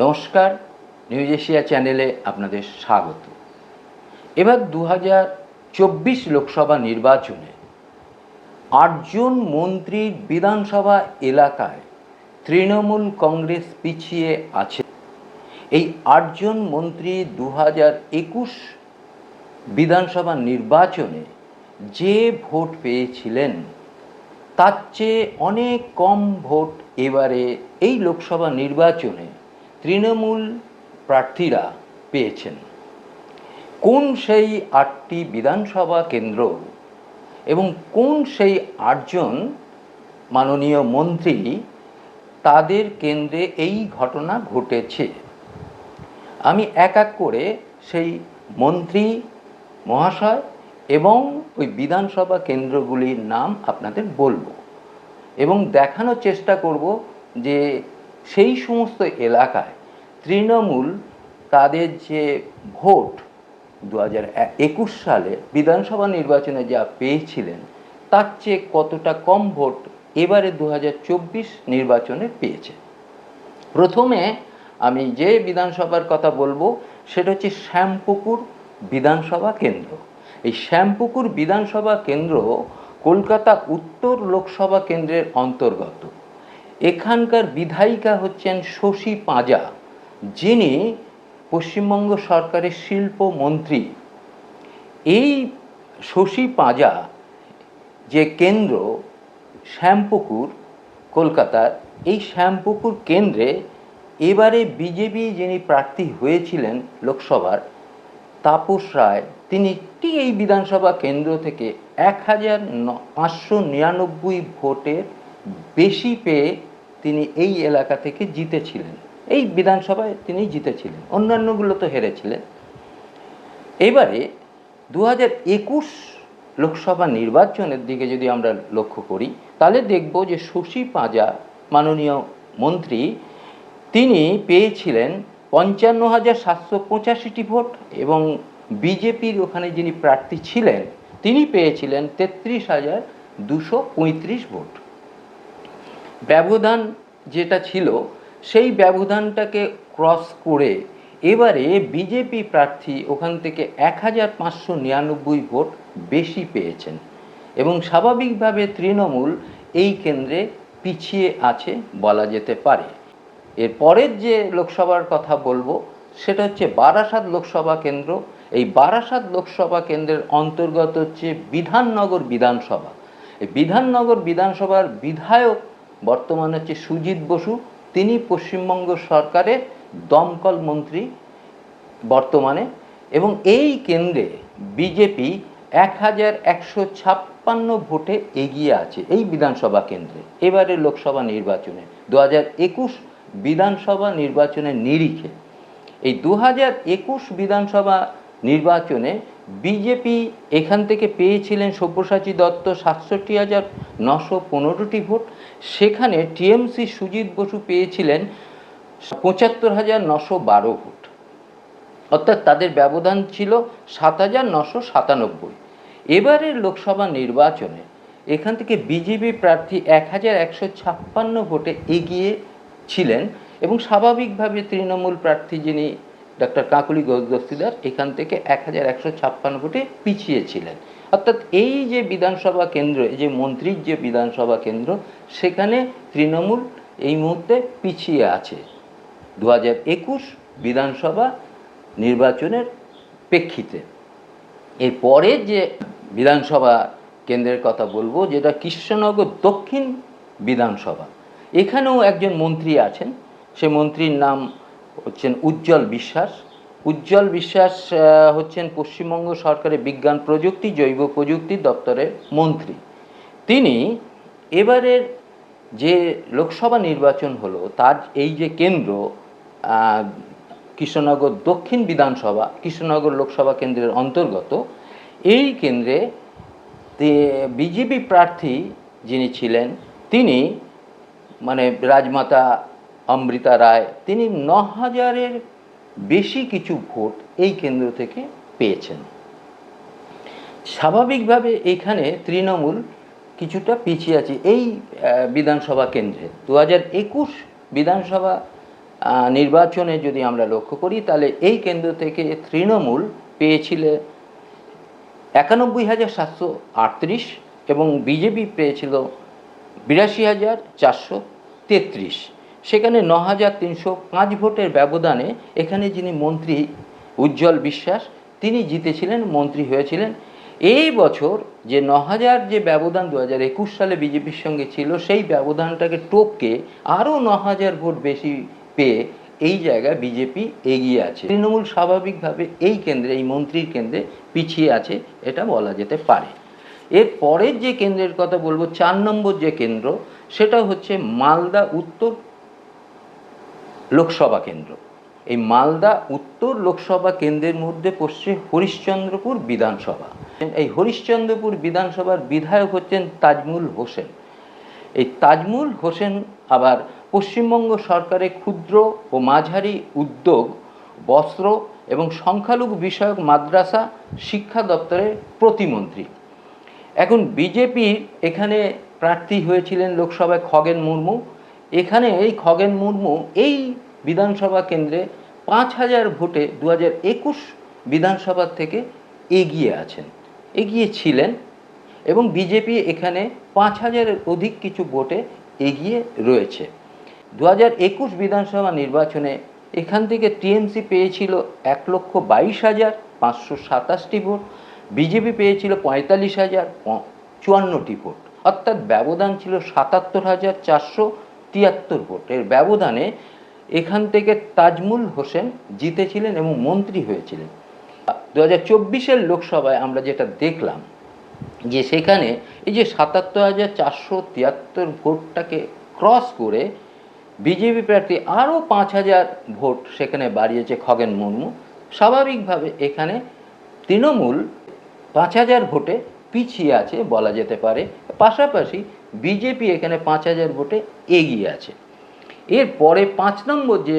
নমস্কার news Asia চ্যানেলে আপনাদের স্বাগত। এবার দু চব্বিশ লোকসভা নির্বাচনে আটজন মন্ত্রীর বিধানসভা এলাকায় তৃণমূল কংগ্রেস পিছিয়ে আছে। এই আটজন মন্ত্রী দু একুশ বিধানসভা নির্বাচনে যে ভোট পেয়েছিলেন, তার চেয়ে অনেক কম ভোট এবারে এই লোকসভা নির্বাচনে তৃণমূল প্রার্থীরা পেয়েছেন। কোন সেই আটটি বিধানসভা কেন্দ্র এবং কোন সেই আটজন মাননীয় মন্ত্রী তাদের কেন্দ্রে এই ঘটনা ঘটেছে? আমি এক এক করে সেই মন্ত্রী, মহাশয় এবং ওই বিধানসভা কেন্দ্রগুলির নাম আপনাদের বলব এবং দেখানোর চেষ্টা করব যে সেই সমস্ত এলাকায় তৃণমূল তাদের যে ভোট দু হাজার একুশ সালে বিধানসভা নির্বাচনে যা পেয়েছিলেন, তার চেয়ে কতটা কম ভোট এবারে দু হাজার চব্বিশ নির্বাচনে পেয়েছে? প্রথমে আমি যে বিধানসভার কথা বলব, সেটা হচ্ছে শ্যামপুকুর বিধানসভা কেন্দ্র। এই শ্যামপুকুর বিধানসভা কেন্দ্র কলকাতা উত্তর লোকসভা কেন্দ্রের অন্তর্গত। এখানকার বিধায়িকা হচ্ছেন শশী পাঁজা, যিনি পশ্চিমবঙ্গ সরকারের শিল্প মন্ত্রী। এই শশী পাঁজা যে কেন্দ্র শ্যামপুকুর, কলকাতার, এই শ্যামপুকুর কেন্দ্রে এবারে বিজেপি যিনি প্রার্থী হয়েছিলেন লোকসভার, তাপস রায়, তিনি ঠিক এই বিধানসভা কেন্দ্র থেকে এক হাজার পাঁচশো নিরানব্বই ভোটের বেশি পেয়ে তিনি এই এলাকা থেকে জিতেছিলেন। এই বিধানসভায় তিনি জিতেছিলেন। অন্যান্যগুলো তো হেরেছিলেন। এবারে দু হাজার একুশ লোকসভা নির্বাচনের দিকে যদি আমরা লক্ষ্য করি, তাহলে দেখব যে শশী পাঁজা, মাননীয় মন্ত্রী, তিনি পেয়েছিলেন পঞ্চান্ন হাজার সাতশো পঁচাশিটি ভোট এবং বিজেপির ওখানে যিনি প্রার্থী ছিলেন, তিনি পেয়েছিলেন তেত্রিশ হাজার দুশো পঁয়ত্রিশ ভোট। ব্যবধান যেটা ছিল, সেই ব্যবধানটাকে ক্রস করে এবারে বিজেপি প্রার্থী ওখান থেকে এক হাজার পাঁচশো নিরানব্বই ভোট বেশি পেয়েছেন। এবং স্বাভাবিকভাবে তৃণমূল এই কেন্দ্রে পিছিয়ে আছে বলা যেতে পারে। এর পরের যে লোকসভার কথা বলব, সেটা হচ্ছে বারাসাত লোকসভা কেন্দ্র। এই বারাসাত লোকসভা কেন্দ্রের অন্তর্গত হচ্ছে বিধাননগর বিধানসভা। এই বিধাননগর বিধানসভার বিধায়ক বর্তমানে হচ্ছে সুজিত বসু, তিনি পশ্চিমবঙ্গ সরকারের দমকল মন্ত্রী বর্তমানে এবং এই কেন্দ্রে বিজেপি এক হাজার একশো ছাপ্পান্ন ভোটে এগিয়ে আছে এই বিধানসভা কেন্দ্রে। এবারে লোকসভা নির্বাচনে দু হাজার একুশ বিধানসভা নির্বাচনের নিরিখে। এই দু হাজার একুশ বিধানসভা নির্বাচনে বিজেপি এখান থেকে পেয়েছিলেন সব্যসাচী দত্ত সাতষট্টি হাজার নশো পনেরোটি ভোট। সেখানে টিএমসি সুজিত বসু পেয়েছিলেন পঁচাত্তর হাজার নশো বারো ভোট। অর্থাৎ তাদের ব্যবধান ছিল সাত হাজার নশো সাতানব্বই। এবারের লোকসভা নির্বাচনে এখান থেকে বিজেপি প্রার্থী এক হাজার একশো ছাপ্পান্ন ভোটে এগিয়ে ছিলেন এবং স্বাভাবিকভাবে তৃণমূল প্রার্থী যিনি ডক্টর কাকুলি ঘোষ দস্তিদার এখান থেকে এক হাজার একশো ছাপ্পান্ন ভোটে পিছিয়ে ছিলেন অর্থাৎ এই যে বিধানসভা কেন্দ্র, এই যে মন্ত্রীর যে বিধানসভা কেন্দ্র, সেখানে তৃণমূল এই মুহূর্তে পিছিয়ে আছে। দু হাজার একুশ বিধানসভা নির্বাচনের প্রেক্ষিতে। এরপরে যে বিধানসভা কেন্দ্রের কথা বলব, যেটা কৃষ্ণনগর দক্ষিণ বিধানসভা। এখানেও একজন মন্ত্রী আছেন। সে মন্ত্রীর নাম হচ্ছেন উজ্জ্বল বিশ্বাস। উজ্জ্বল বিশ্বাস হচ্ছেন পশ্চিমবঙ্গ সরকারের বিজ্ঞান প্রযুক্তি, জৈব প্রযুক্তি দপ্তরের মন্ত্রী। তিনি এবারের যে লোকসভা নির্বাচন হলো, তার এই যে কেন্দ্র কৃষ্ণনগর দক্ষিণ বিধানসভা, কৃষ্ণনগর লোকসভা কেন্দ্রের অন্তর্গত, এই কেন্দ্রে বিজেপি প্রার্থী যিনি ছিলেন, তিনি মানে রাজমাতা অমৃতা রায়, তিনি ন হাজারের বেশি কিছু ভোট এই কেন্দ্র থেকে পেয়েছেন। স্বাভাবিকভাবে এখানে তৃণমূল কিছুটা পিছিয়ে আছে এই বিধানসভা কেন্দ্রে। দু হাজার একুশ বিধানসভা নির্বাচনে যদি আমরা লক্ষ্য করি, তাহলে এই কেন্দ্র থেকে তৃণমূল পেয়েছিল একানব্বই হাজার সাতশো আটত্রিশ এবং বিজেপি পেয়েছিল বিরাশি হাজার চারশো তেত্রিশ। সেখানে ন হাজার তিনশো পাঁচ ভোটের ব্যবধানে এখানে যিনি মন্ত্রী উজ্জ্বল বিশ্বাস, তিনি জিতেছিলেন, মন্ত্রী হয়েছিলেন। এই বছর যে ন হাজার যে ব্যবধান দু হাজার একুশ সালে বিজেপির সঙ্গে ছিল, সেই ব্যবধানটাকে টপকে আরও ন হাজার ভোট বেশি পেয়ে এই জায়গায় বিজেপি এগিয়ে আছে। তৃণমূল স্বাভাবিকভাবে এই কেন্দ্রে, এই মন্ত্রীর কেন্দ্রে পিছিয়ে আছে, এটা বলা যেতে পারে। এর পরের যে কেন্দ্রের কথা বলব, চার নম্বর যে কেন্দ্র, সেটা হচ্ছে মালদা, উত্তর লোকসভা কেন্দ্র। এই মালদা উত্তর লোকসভা কেন্দ্রের মধ্যে পড়ছে হরিশ্চন্দ্রপুর বিধানসভা। এই হরিশ্চন্দ্রপুর বিধানসভার বিধায়ক হচ্ছেন তাজমুল হোসেন। এই তাজমুল হোসেন আবার পশ্চিমবঙ্গ সরকারের ক্ষুদ্র ও মাঝারি উদ্যোগ, বস্ত্র এবং সংখ্যালঘু বিষয়ক মাদ্রাসা শিক্ষা দপ্তরের প্রতিমন্ত্রী। এখন বিজেপির এখানে প্রার্থী হয়েছিলেন লোকসভায় খগেন মুর্মু। এখানে এই খগেন মুর্মু এই বিধানসভা কেন্দ্রে পাঁচ হাজার ভোটে দু হাজার একুশ বিধানসভা থেকে এগিয়ে আছেন, এগিয়ে ছিলেন এবং বিজেপি এখানে পাঁচ হাজারের অধিক কিছু ভোটে এগিয়ে রয়েছে। দু হাজার একুশ বিধানসভা নির্বাচনে এখান থেকে টিএমসি পেয়েছিল এক লক্ষ বাইশ হাজার পাঁচশো সাতাশটি ভোট, বিজেপি পেয়েছিল পঁয়তাল্লিশ হাজার চুয়ান্নটি ভোট, অর্থাৎ ব্যবধান ছিল সাতাত্তর হাজার চারশো তিয়াত্তর ভোট। এর ব্যবধানে এখান থেকে তাজমুল হোসেন জিতেছিলেন এবং মন্ত্রী হয়েছিলেন। দু হাজার চব্বিশের লোকসভায় আমরা যেটা দেখলাম যে সেখানে এই যে সাতাত্তর হাজার চারশো তিয়াত্তর ভোটটাকে ক্রস করে বিজেপি প্রার্থী আরও পাঁচ হাজার ভোট সেখানে বাড়িয়েছে খগেন মুর্মু। স্বাভাবিকভাবে এখানে তৃণমূল পাঁচ হাজার ভোটে পিছিয়ে আছে বলা যেতে পারে। পাশাপাশি বিজেপি এখানে পাঁচ হাজার ভোটে এগিয়ে আছে। এরপরে পাঁচ নম্বর যে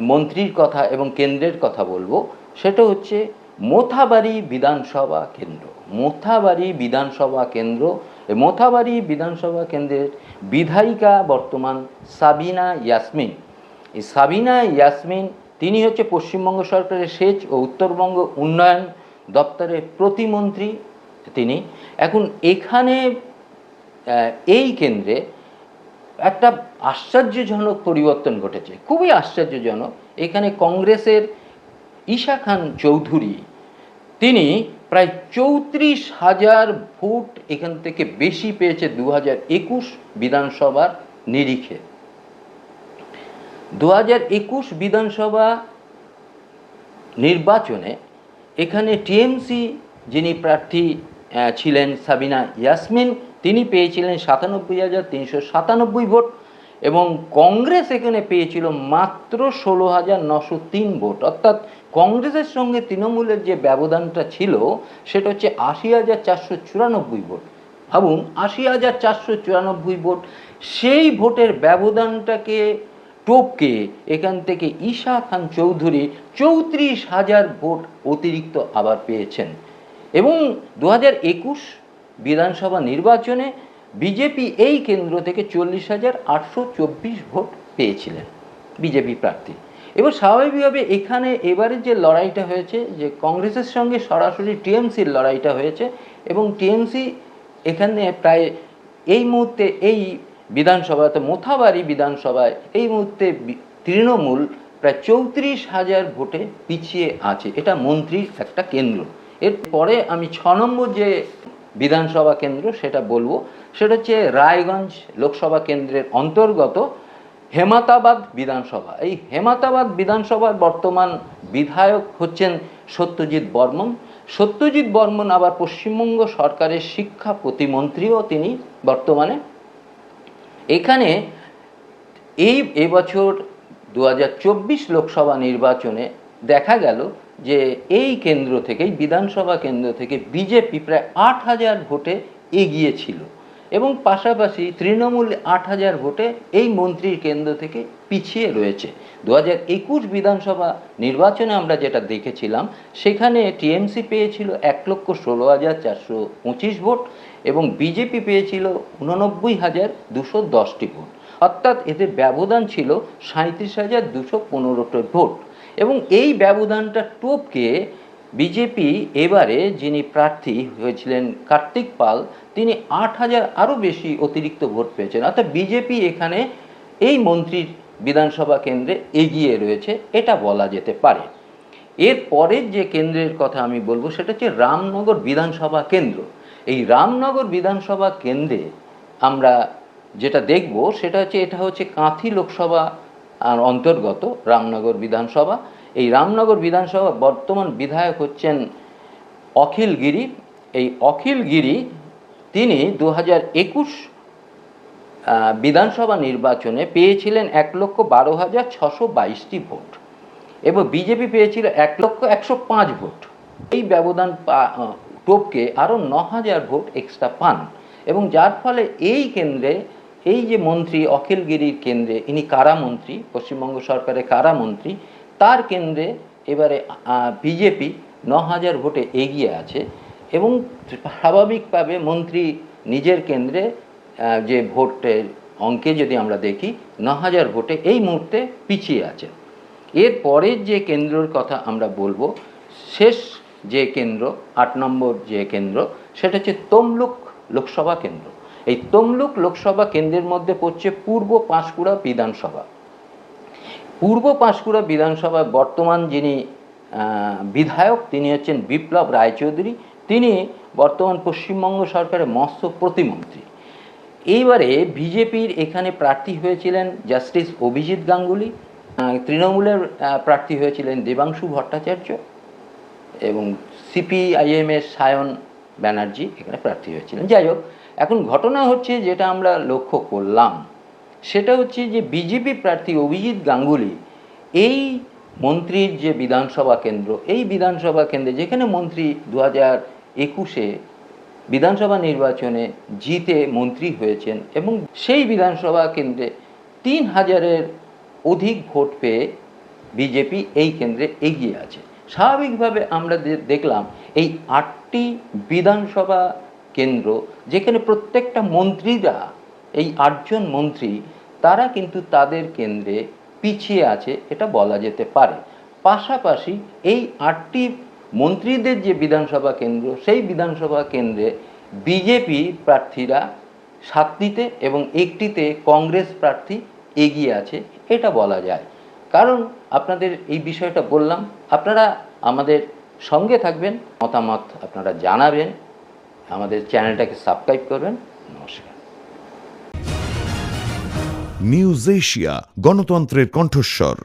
মন্ত্রীর কথা এবং কেন্দ্রের কথা বলব, সেটা হচ্ছে মোথাবাড়ি বিধানসভা কেন্দ্র। মোথাবাড়ি বিধানসভা কেন্দ্র মোথাবাড়ি বিধানসভা কেন্দ্রের বিধায়িকা বর্তমান সাবিনা ইয়াসমিন। এই সাবিনা ইয়াসমিন, তিনি হচ্ছে পশ্চিমবঙ্গ সরকারের সেচ ও উত্তরবঙ্গ উন্নয়ন দপ্তরের প্রতিমন্ত্রী। তিনি এখন এখানে এই কেন্দ্রে একটা আশ্চর্যজনক পরিবর্তন ঘটেছে। খুবই আশ্চর্যজনক। এখানে কংগ্রেসের ঈশা খান চৌধুরী, তিনি প্রায় চৌত্রিশ হাজার ভোট এখান থেকে বেশি পেয়েছে দু হাজার একুশ বিধানসভার নিরিখে। দু হাজার একুশ বিধানসভা নির্বাচনে এখানে টিএমসি যিনি প্রার্থী ছিলেন সাবিনা ইয়াসমিন তিনি পেয়েছিলেন সাতানব্বই হাজার তিনশো সাতানব্বই ভোট এবং কংগ্রেস এখানে পেয়েছিল মাত্র ষোলো হাজার নশো তিন ভোট। অর্থাৎ কংগ্রেসের সঙ্গে তৃণমূলের যে ব্যবধানটা ছিল, সেটা হচ্ছে আশি হাজার চারশো চুরানব্বই ভোট। ভাবুন, আশি হাজার চারশো চুরানব্বই ভোট, সেই ভোটের ব্যবধানটাকে টোপকে এখান থেকে ঈশা খান চৌধুরী চৌত্রিশ হাজার ভোট অতিরিক্ত আবার পেয়েছেন। এবং দু হাজার একুশ বিধানসভা নির্বাচনে বিজেপি এই কেন্দ্র থেকে চল্লিশ হাজার আটশো চব্বিশ ভোট পেয়েছিলেন বিজেপি প্রার্থী। এবার স্বাভাবিকভাবে এখানে এবারে যে লড়াইটা হয়েছে, যে কংগ্রেসের সঙ্গে সরাসরি টিএমসির লড়াইটা হয়েছে এবং টিএমসি এখানে প্রায় এই মুহূর্তে এই বিধানসভা তো মোথাবাড়ি বিধানসভায় এই মুহূর্তে তৃণমূল প্রায় চৌত্রিশ হাজার ভোটে পিছিয়ে আছে। এটা মন্ত্রীর একটা কেন্দ্র। এরপরে আমি ছ নম্বর যে বিধানসভা কেন্দ্র সেটা বলব। সেটা হচ্ছে রায়গঞ্জ লোকসভা কেন্দ্রের অন্তর্গত হেমাতাবাদ বিধানসভা। এই হেমাতাবাদ বিধানসভার বর্তমান বিধায়ক হচ্ছেন সত্যজিৎ বর্মন। সত্যজিৎ বর্মন আবার পশ্চিমবঙ্গ সরকারের শিক্ষা প্রতিমন্ত্রীও তিনি বর্তমানে। এখানে এই এবছর দু হাজার চব্বিশ লোকসভা নির্বাচনে দেখা গেল যে এই কেন্দ্র থেকে বিধানসভা কেন্দ্র থেকে বিজেপি প্রায় আট হাজার ভোটে এগিয়ে ছিল এবং পাশাপাশি তৃণমূল আট হাজার ভোটে এই মন্ত্রীর কেন্দ্র থেকে পিছিয়ে রয়েছে। দু হাজার একুশ বিধানসভা নির্বাচনে আমরা যেটা দেখেছিলাম, সেখানে টিএমসি পেয়েছিল এক লক্ষ ষোলো হাজার চারশো পঁচিশ ভোট এবং বিজেপি পেয়েছিল উননব্বই হাজার দুশো দশটি ভোট। অর্থাৎ এদের ব্যবধান ছিল সাঁত্রিশ হাজার দুশো পনেরোটা ভোট। এবং এই ব্যবধানটা টপকে বিজেপি এবারে যিনি প্রার্থী হয়েছিলেন কার্তিক পাল, তিনি আট হাজার আরও বেশি অতিরিক্ত ভোট পেয়েছেন। অর্থাৎ বিজেপি এখানে এই মন্ত্রীর বিধানসভা কেন্দ্রে এগিয়ে রয়েছে, এটা বলা যেতে পারে। এর পরের যে কেন্দ্রের কথা আমি বলব, সেটা হচ্ছে রামনগর বিধানসভা কেন্দ্র। এই রামনগর বিধানসভা কেন্দ্রে আমরা যেটা দেখব, সেটা হচ্ছে, এটা হচ্ছে কাঁথি লোকসভা আর অন্তর্গত রামনগর বিধানসভা। এই রামনগর বিধানসভা বর্তমান বিধায়ক হচ্ছেন অখিল গিরি। এই অখিল গিরি তিনি দু একুশ বিধানসভা নির্বাচনে পেয়েছিলেন এক লক্ষ বারো হাজার ছশো বাইশটি ভোট এবং বিজেপি পেয়েছিল এক লক্ষ একশো পাঁচ ভোট। এই ব্যবধান আহ, আরও ন হাজার ভোট এক্সট্রা পান এবং যার ফলে এই কেন্দ্রে এই যে মন্ত্রী অখিলগিরির কেন্দ্রে, ইনি কারামন্ত্রী পশ্চিমবঙ্গ সরকারের কারামন্ত্রী তার কেন্দ্রে এবারে বিজেপি ন হাজার ভোটে এগিয়ে আছে এবং স্বাভাবিকভাবে মন্ত্রী নিজের কেন্দ্রে যে ভোটের অঙ্কে যদি আমরা দেখি ন হাজার ভোটে এই মুহূর্তে পিছিয়ে আছে। এর পরের যে কেন্দ্রের কথা আমরা বলব, শেষ যে কেন্দ্র, আট নম্বর যে কেন্দ্র, সেটা হচ্ছে তমলুক লোকসভা কেন্দ্র। এই তমলুক লোকসভা কেন্দ্রের মধ্যে পড়ছে পূর্ব পাঁশকুড়া বিধানসভা। পূর্ব পাঁশকুড়া বিধানসভার বর্তমান যিনি বিধায়ক, তিনি হচ্ছেন বিপ্লব রায়চৌধুরী। তিনি বর্তমান পশ্চিমবঙ্গ সরকারের মৎস্য প্রতিমন্ত্রী। এইবারে বিজেপির এখানে প্রার্থী হয়েছিলেন জাস্টিস অভিজিৎ গাঙ্গুলি তৃণমূলের প্রার্থী হয়েছিলেন দেবাংশু ভট্টাচার্য এবং সিপিআইএমের সায়ন ব্যানার্জি এখানে প্রার্থী হয়েছিলেন। যাই হোক, এখন ঘটনা হচ্ছে যেটা আমরা লক্ষ্য করলাম, সেটা হচ্ছে যে বিজেপি প্রার্থী অভিজিৎ গাঙ্গুলি এই মন্ত্রীর যে বিধানসভা কেন্দ্র, এই বিধানসভা কেন্দ্রে যেখানে মন্ত্রী দু হাজার একুশে বিধানসভা নির্বাচনে জিতে মন্ত্রী হয়েছেন এবং সেই বিধানসভা কেন্দ্রে তিন হাজারের অধিক ভোট পেয়ে বিজেপি এই কেন্দ্রে এগিয়ে আছে। স্বাভাবিকভাবে আমরা দেখলাম এই আটটি বিধানসভা কেন্দ্র যেখানে প্রত্যেকটা মন্ত্রীরা, এই আটজন মন্ত্রী, তারা কিন্তু তাদের কেন্দ্রে পিছিয়ে আছে, এটা বলা যেতে পারে। পাশাপাশি এই আটটি মন্ত্রীদের যে বিধানসভা কেন্দ্র, সেই বিধানসভা কেন্দ্রে বিজেপি প্রার্থীরা সাতটিতে এবং একটিতে কংগ্রেস প্রার্থী এগিয়ে আছে, এটা বলা যায়। কারণ আপনাদের এই বিষয়টা বললাম, আপনারা আমাদের সঙ্গে থাকবেন মতামত আপনারা জানাবেন আমাদের চ্যানেলটাকে সাবস্ক্রাইব করবেন। নমস্কার। নিউজ এশিয়া গণতন্ত্রের কণ্ঠস্বর।